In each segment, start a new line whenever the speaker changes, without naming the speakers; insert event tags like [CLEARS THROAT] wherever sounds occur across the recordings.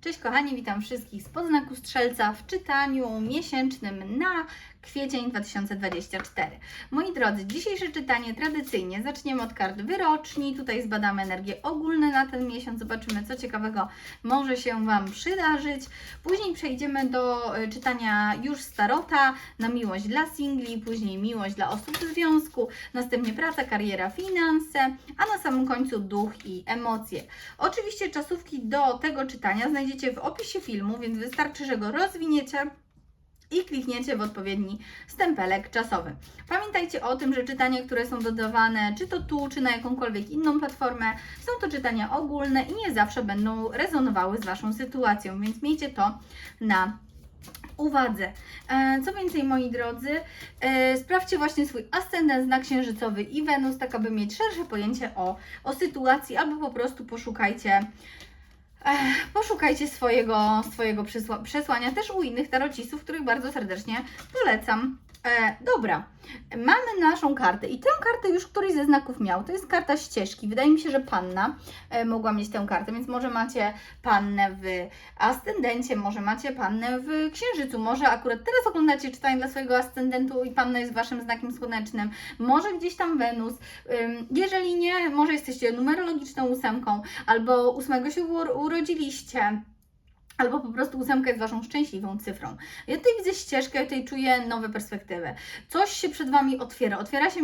Cześć kochani, witam wszystkich z podznaku Strzelca w czytaniu miesięcznym na kwiecień 2024. Moi drodzy, dzisiejsze czytanie tradycyjnie zaczniemy od kart wyroczni. Tutaj zbadamy energie ogólne na ten miesiąc, zobaczymy co ciekawego może się Wam przydarzyć. Później przejdziemy do e, czytania już starota na miłość dla singli, później miłość dla osób w związku, następnie praca, kariera, finanse, a na samym końcu duch i emocje. Oczywiście czasówki do tego czytania znajdziecie w opisie filmu, więc wystarczy, że go rozwiniecie i klikniecie w odpowiedni stempelek czasowy. Pamiętajcie o tym, że czytania, które są dodawane, czy to tu, czy na jakąkolwiek inną platformę, są to czytania ogólne i nie zawsze będą rezonowały z Waszą sytuacją, więc miejcie to na uwadze. E, Co więcej, moi drodzy, e, sprawdźcie właśnie swój ascendent, znak księżycowy i Wenus, tak aby mieć szersze pojęcie o, o sytuacji, albo po prostu poszukajcie poszukajcie swojego, swojego przesła, przesłania też u innych tarocistów, których bardzo serdecznie polecam. E, dobra, mamy naszą kartę i tę kartę już któryś ze znaków miał. To jest karta ścieżki. Wydaje mi się, że panna e, mogła mieć tę kartę, więc może macie pannę w ascendencie, może macie pannę w księżycu, może akurat teraz oglądacie czytanie dla swojego ascendentu i panna jest waszym znakiem słonecznym, może gdzieś tam Wenus. Jeżeli nie, może jesteście numerologiczną ósemką, albo ósmego się uro- urodziliście, albo po prostu ósemka jest Waszą szczęśliwą cyfrą. Ja tutaj widzę ścieżkę, ja tutaj czuję nowe perspektywy. Coś się przed Wami otwiera. Otwiera się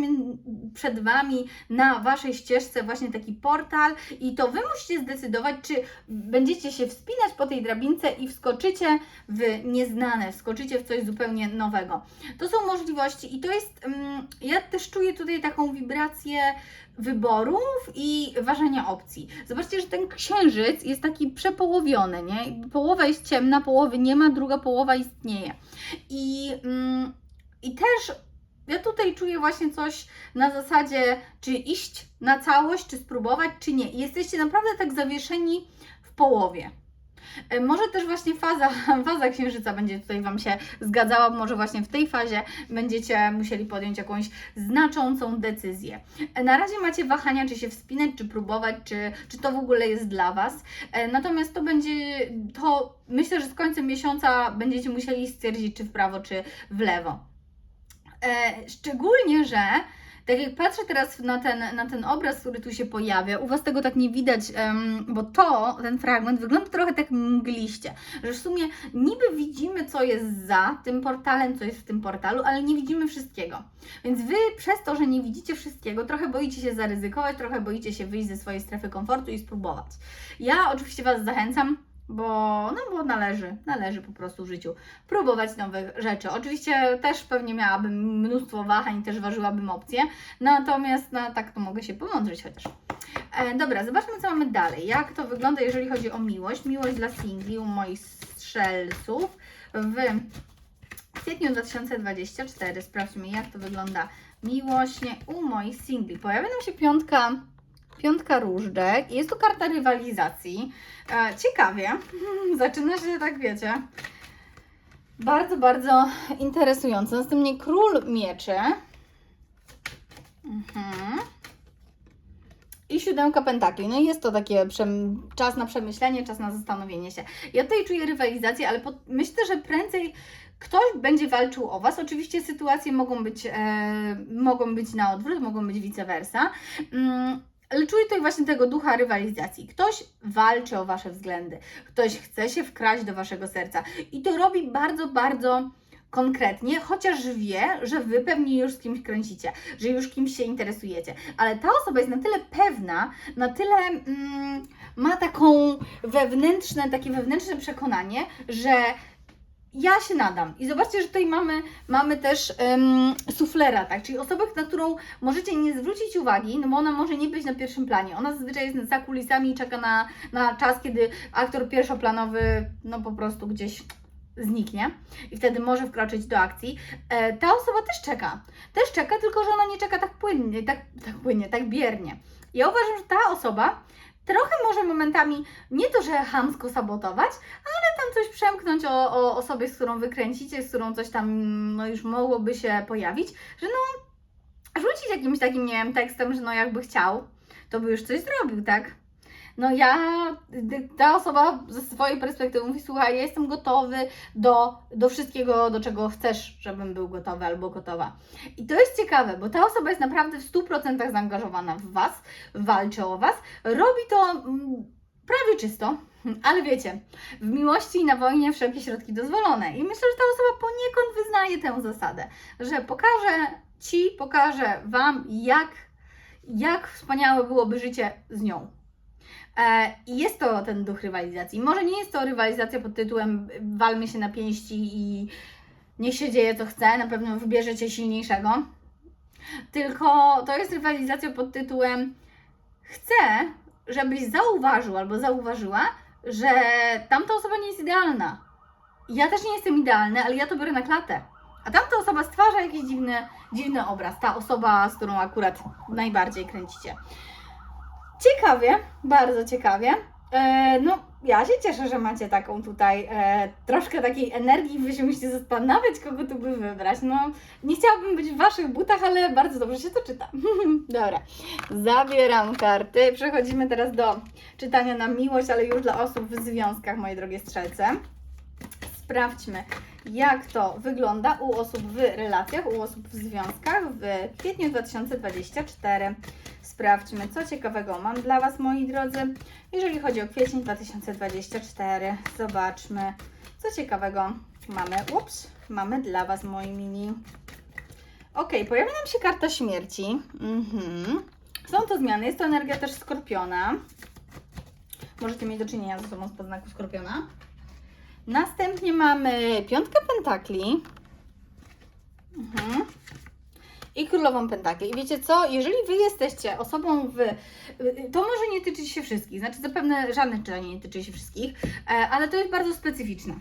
przed Wami na Waszej ścieżce właśnie taki portal i to Wy musicie zdecydować, czy będziecie się wspinać po tej drabince i wskoczycie w nieznane, wskoczycie w coś zupełnie nowego. To są możliwości i to jest, mm, ja też czuję tutaj taką wibrację wyborów i ważenia opcji. Zobaczcie, że ten księżyc jest taki przepołowiony, nie? Jakby Połowa jest ciemna, połowy nie ma, druga połowa istnieje. I, mm, i też ja tutaj czuję właśnie coś na zasadzie, czy iść na całość, czy spróbować, czy nie. I jesteście naprawdę tak zawieszeni w połowie. E, Może też właśnie faza, [LAUGHS] faza księżyca będzie tutaj Wam się zgadzała, może właśnie w tej fazie będziecie musieli podjąć jakąś znaczącą decyzję. E, Na razie macie wahania, czy się wspinać, czy próbować, czy, czy to w ogóle jest dla Was. E, Natomiast to będzie, to myślę, że z końcem miesiąca będziecie musieli stwierdzić, czy w prawo, czy w lewo. Szczególnie, że tak jak patrzę teraz na ten, na ten obraz, który tu się pojawia, u Was tego tak nie widać, bo to, ten fragment wygląda trochę tak mgliście, że w sumie niby widzimy, co jest za tym portalem, co jest w tym portalu, ale nie widzimy wszystkiego. Więc Wy przez to, że nie widzicie wszystkiego, trochę boicie się zaryzykować, trochę boicie się wyjść ze swojej strefy komfortu i spróbować. Ja oczywiście Was zachęcam, bo, no bo należy, należy po prostu w życiu próbować nowych rzeczy. Oczywiście też pewnie miałabym mnóstwo wahań, też ważyłabym opcje, natomiast no, tak to mogę się pomądrzeć chociaż. E, dobra, zobaczmy co mamy dalej. Jak to wygląda, jeżeli chodzi o miłość. Miłość dla singli u moich strzelców w kwietniu 2024. Sprawdźmy jak to wygląda miłośnie u moich singli. Pojawia nam się piątka Piątka różdżek. Jest to karta rywalizacji. E, ciekawie. [LAUGHS] Zaczyna się, tak wiecie, bardzo, bardzo interesująco. Następnie król mieczy. Mhm. I siódemka pentakli. No i jest to takie czas na przemyślenie, czas na zastanowienie się. Ja tutaj czuję rywalizację, ale myślę, że prędzej ktoś będzie walczył o Was. Oczywiście sytuacje mogą być, e, mogą być na odwrót, mogą być vice versa. Mm, ale czuję tutaj właśnie tego ducha rywalizacji. Ktoś walczy o Wasze względy, ktoś chce się wkraść do Waszego serca i to robi bardzo, bardzo konkretnie, chociaż wie, że Wy pewnie już z kimś kręcicie, że już kimś się interesujecie. Ale ta osoba jest na tyle pewna, na tyle mm, ma taką wewnętrzne, takie wewnętrzne przekonanie, że ja się nadam. I zobaczcie, że tutaj mamy, mamy też suflera, tak? Czyli osobę, na którą możecie nie zwrócić uwagi, no bo ona może nie być na pierwszym planie. Ona zazwyczaj jest za kulisami i czeka na, na czas, kiedy aktor pierwszoplanowy, no po prostu gdzieś zniknie i wtedy może wkroczyć do akcji. E, ta osoba też czeka. Też czeka, tylko że ona nie czeka tak płynnie, tak, tak płynnie, tak biernie. Ja uważam, że ta osoba trochę może momentami nie to, że chamsko sabotować, ale tam coś przemknąć o, o osobie, z którą wykręcicie, z którą coś tam no, już mogłoby się pojawić, że no rzucić jakimś takim, nie wiem, tekstem, że no jakby chciał, to by już coś zrobił, tak? No ja, ta osoba ze swojej perspektywy mówi, słuchaj, ja jestem gotowy do, do wszystkiego, do czego chcesz, żebym był gotowy albo gotowa. I to jest ciekawe, bo ta osoba jest naprawdę w 100% zaangażowana w Was, walczy o Was, robi to mm, prawie czysto, [LAUGHS] ale wiecie, w miłości i na wojnie wszelkie środki dozwolone. I myślę, że ta osoba poniekąd wyznaje tę zasadę, że pokaże Ci, pokaże Wam, jak, jak wspaniałe byłoby życie z nią. E, I jest to ten duch rywalizacji. Może nie jest to rywalizacja pod tytułem walmy się na pięści i niech się dzieje co chce, na pewno wybierzecie silniejszego. Tylko to jest rywalizacja pod tytułem chcę, żebyś zauważył albo zauważyła, że tamta osoba nie jest idealna. Ja też nie jestem idealny, ale ja to biorę na klatę. A tamta osoba stwarza jakiś dziwny, dziwny obraz. Ta osoba, z którą akurat najbardziej kręcicie. Ciekawie, bardzo ciekawie. E, no, ja się cieszę, że macie taką tutaj e, troszkę takiej energii. Wy się musicie zastanawiać, kogo tu by wybrać. No, nie chciałabym być w Waszych butach, ale bardzo dobrze się to czyta. [LAUGHS] Dobra, zabieram karty. Przechodzimy teraz do czytania na miłość, ale już dla osób w związkach, moje drogie strzelce. Sprawdźmy, jak to wygląda u osób w relacjach, u osób w związkach w kwietniu 2024. Sprawdźmy, co ciekawego mam dla Was, moi drodzy. Jeżeli chodzi o kwiecień 2024, zobaczmy, co ciekawego mamy. Ups, mamy dla Was, moi mini. Ok, pojawia nam się karta śmierci. Mhm. Są to zmiany, jest to energia też skorpiona. Możecie mieć do czynienia ze sobą z podznaku skorpiona. Następnie mamy piątkę pentakli. Mhm. I królową pentakli. I wiecie co? Jeżeli wy jesteście osobą w. To może nie tyczyć się wszystkich, znaczy zapewne żadne czytanie nie tyczy się wszystkich, e, ale to jest bardzo specyficzne.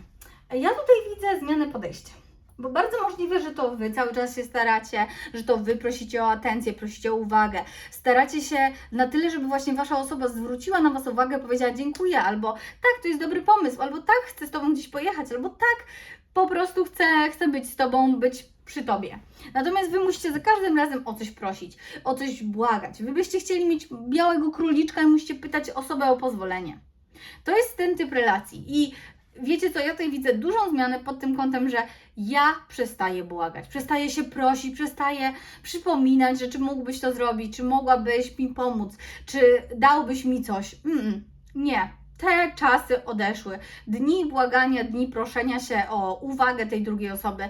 Ja tutaj widzę zmianę podejścia. Bo bardzo możliwe, że to Wy cały czas się staracie, że to Wy prosicie o atencję, prosicie o uwagę. Staracie się na tyle, żeby właśnie Wasza osoba zwróciła na Was uwagę, powiedziała dziękuję, albo tak, to jest dobry pomysł, albo tak, chcę z Tobą gdzieś pojechać, albo tak, po prostu chcę, chcę być z Tobą, być przy Tobie. Natomiast Wy musicie za każdym razem o coś prosić, o coś błagać. Wy byście chcieli mieć białego króliczka i musicie pytać osobę o pozwolenie. To jest ten typ relacji. I wiecie co, ja tutaj widzę dużą zmianę pod tym kątem, że ja przestaję błagać, przestaję się prosić, przestaję przypominać, że czy mógłbyś to zrobić, czy mogłabyś mi pomóc, czy dałbyś mi coś. Mm, nie. Te czasy odeszły. Dni błagania, dni proszenia się o uwagę tej drugiej osoby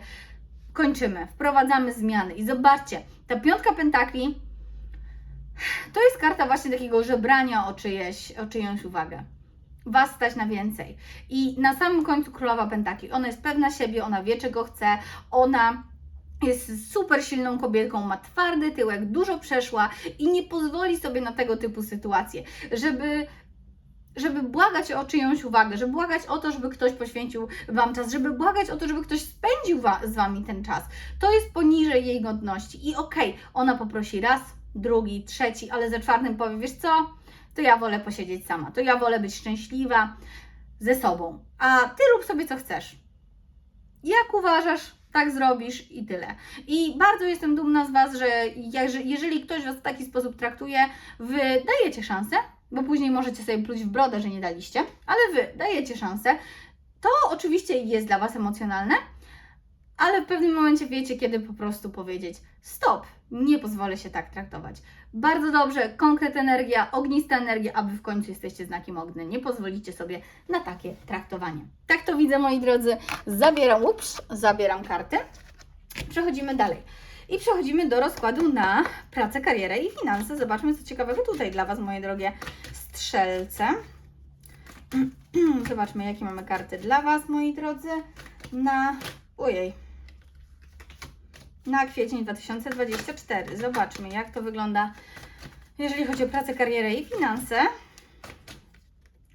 kończymy. Wprowadzamy zmiany. I zobaczcie, ta piątka pentakli to jest karta właśnie takiego żebrania o, czyjeś, o czyjąś uwagę was stać na więcej. I na samym końcu królowa pentakli. Ona jest pewna siebie, ona wie czego chce, ona jest super silną kobietką, ma twardy tyłek, dużo przeszła i nie pozwoli sobie na tego typu sytuacje, żeby żeby błagać o czyjąś uwagę, żeby błagać o to, żeby ktoś poświęcił Wam czas, żeby błagać o to, żeby ktoś spędził wa z Wami ten czas. To jest poniżej jej godności. I okej, okay, ona poprosi raz, drugi, trzeci, ale za czwartym powie, wiesz co, to ja wolę posiedzieć sama, to ja wolę być szczęśliwa ze sobą, a ty rób sobie co chcesz. Jak uważasz, tak zrobisz i tyle. I bardzo jestem dumna z Was, że jeżeli ktoś Was w taki sposób traktuje, Wy dajecie szansę, bo później możecie sobie pluć w brodę, że nie daliście, ale Wy dajecie szansę. To oczywiście jest dla Was emocjonalne, ale w pewnym momencie wiecie, kiedy po prostu powiedzieć stop, nie pozwolę się tak traktować. Bardzo dobrze, konkret energia, ognista energia, aby w końcu jesteście znakiem ognia. Nie pozwolicie sobie na takie traktowanie. Tak to widzę, moi drodzy. Zabieram, ups, zabieram kartę. Przechodzimy dalej. I przechodzimy do rozkładu na pracę, karierę i finanse. Zobaczmy, co ciekawego tutaj dla Was, moje drogie strzelce. [CLEARS THROAT] Zobaczmy, jakie mamy karty dla Was, moi drodzy, na... Ojej, na kwiecień 2024. Zobaczmy, jak to wygląda, jeżeli chodzi o pracę, karierę i finanse.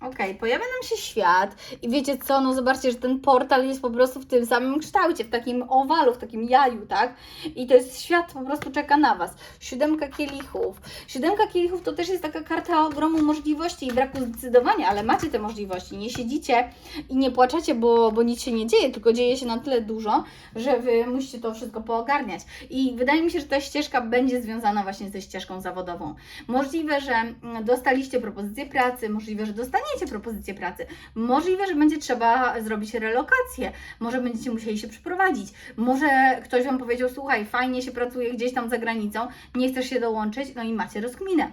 Okej, pojawia nam się świat i wiecie co, no zobaczcie, że ten portal jest po prostu w tym samym kształcie, w takim owalu, w takim jaju, tak? I to jest świat, po prostu czeka na Was. Siódemka kielichów. Siódemka kielichów to też jest taka karta ogromu możliwości i braku zdecydowania, ale macie te możliwości, nie siedzicie i nie płaczecie, bo, bo nic się nie dzieje, tylko dzieje się na tyle dużo, że Wy musicie to wszystko poogarniać. I wydaje mi się, że ta ścieżka będzie związana właśnie ze ścieżką zawodową. Możliwe, że mm, dostaliście propozycję pracy, możliwe, że dostaniecie propozycję pracy, możliwe, że będzie trzeba zrobić relokację, może będziecie musieli się przeprowadzić, może ktoś Wam powiedział, słuchaj, fajnie się pracuje gdzieś tam za granicą, nie chcesz się dołączyć, no i macie rozkminę,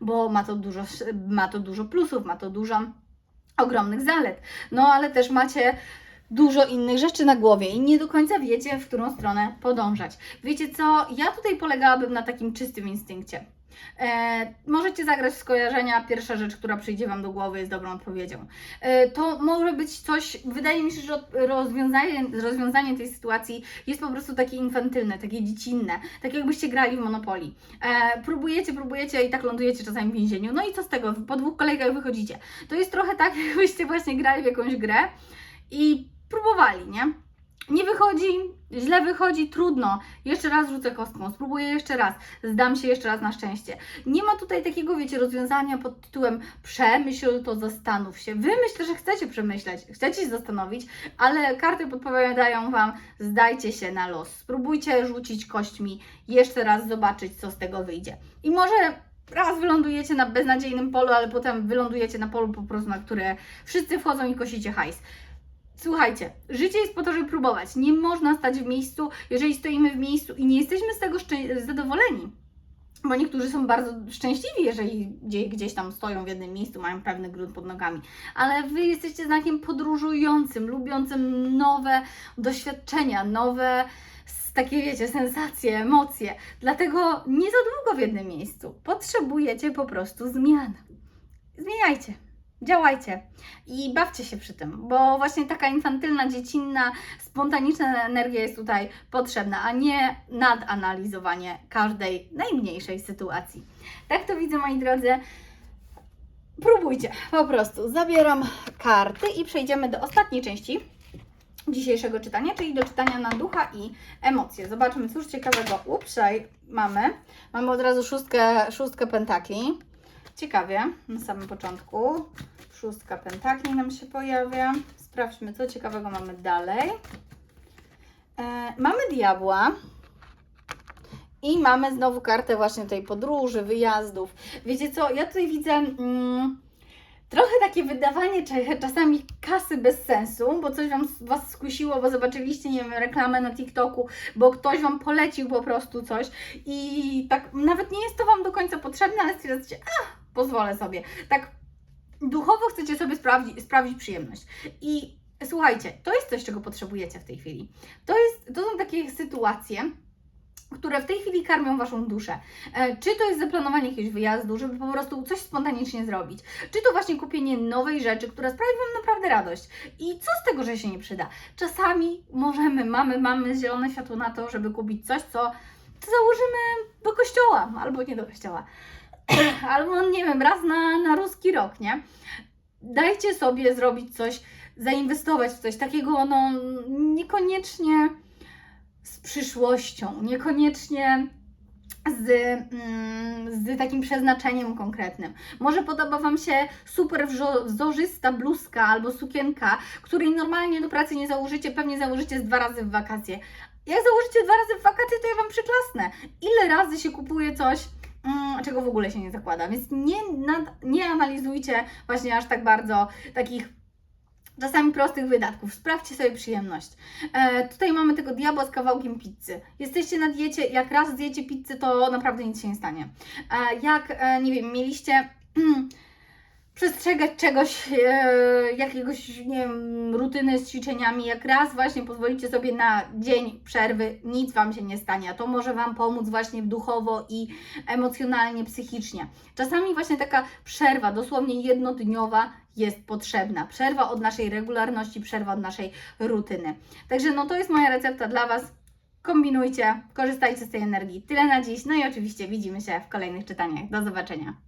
bo ma to dużo, ma to dużo plusów, ma to dużo ogromnych zalet, no ale też macie dużo innych rzeczy na głowie i nie do końca wiecie, w którą stronę podążać. Wiecie co? Ja tutaj polegałabym na takim czystym instynkcie. E, możecie zagrać w skojarzenia. Pierwsza rzecz, która przyjdzie Wam do głowy, jest dobrą odpowiedzią. E, to może być coś, wydaje mi się, że rozwiązanie, rozwiązanie tej sytuacji jest po prostu takie infantylne, takie dziecinne, tak jakbyście grali w Monopoly. E, próbujecie, próbujecie i tak lądujecie czasami w więzieniu. No i co z tego? Po dwóch kolejkach wychodzicie. To jest trochę tak, [LAUGHS] jakbyście właśnie grali w jakąś grę i próbowali, nie? Nie wychodzi, źle wychodzi, trudno. Jeszcze raz rzucę kostką, spróbuję jeszcze raz, zdam się jeszcze raz na szczęście. Nie ma tutaj takiego, wiecie, rozwiązania pod tytułem przemyśl to, zastanów się. Wy myślę, że chcecie przemyśleć, chcecie się zastanowić, ale karty podpowiadają Wam, zdajcie się na los. Spróbujcie rzucić kośćmi, jeszcze raz zobaczyć, co z tego wyjdzie. I może raz wylądujecie na beznadziejnym polu, ale potem wylądujecie na polu po prostu, na które wszyscy wchodzą i kosicie hajs. Słuchajcie, życie jest po to, żeby próbować. Nie można stać w miejscu, jeżeli stoimy w miejscu i nie jesteśmy z tego zadowoleni. Bo niektórzy są bardzo szczęśliwi, jeżeli gdzie, gdzieś tam stoją w jednym miejscu, mają pewny grunt pod nogami. Ale wy jesteście znakiem podróżującym, lubiącym nowe doświadczenia, nowe takie, wiecie, sensacje, emocje. Dlatego nie za długo w jednym miejscu. Potrzebujecie po prostu zmian. Zmieniajcie. Działajcie i bawcie się przy tym, bo właśnie taka infantylna, dziecinna, spontaniczna energia jest tutaj potrzebna, a nie nadanalizowanie każdej najmniejszej sytuacji. Tak to widzę, moi drodzy. Próbujcie, po prostu. Zabieram karty i przejdziemy do ostatniej części dzisiejszego czytania, czyli do czytania na ducha i emocje. Zobaczmy, cóż ciekawego. Uprzej mamy. Mamy od razu szóstkę, szóstkę pentakli. Ciekawie, na samym początku. Szóstka pentakli nam się pojawia. Sprawdźmy, co ciekawego mamy dalej. E, mamy diabła. I mamy znowu kartę właśnie tej podróży, wyjazdów. Wiecie co, ja tutaj widzę mm, trochę takie wydawanie czasami kasy bez sensu, bo coś wam, Was skusiło, bo zobaczyliście, nie wiem, reklamę na TikToku, bo ktoś Wam polecił po prostu coś i tak nawet nie jest to Wam do końca potrzebne, ale stwierdzacie, a, pozwolę sobie. Tak duchowo chcecie sobie sprawdzić, sprawić przyjemność. I słuchajcie, to jest coś, czego potrzebujecie w tej chwili. To, jest, to są takie sytuacje, które w tej chwili karmią Waszą duszę. E, Czy to jest zaplanowanie jakiegoś wyjazdu, żeby po prostu coś spontanicznie zrobić, czy to właśnie kupienie nowej rzeczy, która sprawi Wam naprawdę radość. I co z tego, że się nie przyda? Czasami możemy, mamy, mamy zielone światło na to, żeby kupić coś, co, co założymy do kościoła, albo nie do kościoła, [CLEARS THROAT] albo nie wiem, raz na, na ruski rok, nie? Dajcie sobie zrobić coś, zainwestować w coś takiego, no niekoniecznie z przyszłością, niekoniecznie z, mm, z takim przeznaczeniem konkretnym. Może podoba Wam się super wzo- wzorzysta bluzka albo sukienka, której normalnie do pracy nie założycie, pewnie założycie z dwa razy w wakacje. Jak założycie dwa razy w wakacje, to ja Wam przyklasnę. Ile razy się kupuje coś, czego w ogóle się nie zakłada, więc nie, nie analizujcie właśnie aż tak bardzo takich czasami prostych wydatków. Sprawdźcie sobie przyjemność. E, tutaj mamy tego diabła z kawałkiem pizzy. Jesteście na diecie, jak raz zjecie pizzę, to naprawdę nic się nie stanie. E, jak, e, nie wiem, mieliście [CLEARS THROAT] przestrzegać czegoś, e, jakiegoś, nie wiem, rutyny z ćwiczeniami, jak raz właśnie pozwolicie sobie na dzień przerwy, nic Wam się nie stanie, a to może Wam pomóc właśnie duchowo i emocjonalnie, psychicznie. Czasami właśnie taka przerwa, dosłownie jednodniowa, jest potrzebna. Przerwa od naszej regularności, przerwa od naszej rutyny. Także no to jest moja recepta dla Was. Kombinujcie, korzystajcie z tej energii. Tyle na dziś. No i oczywiście widzimy się w kolejnych czytaniach. Do zobaczenia.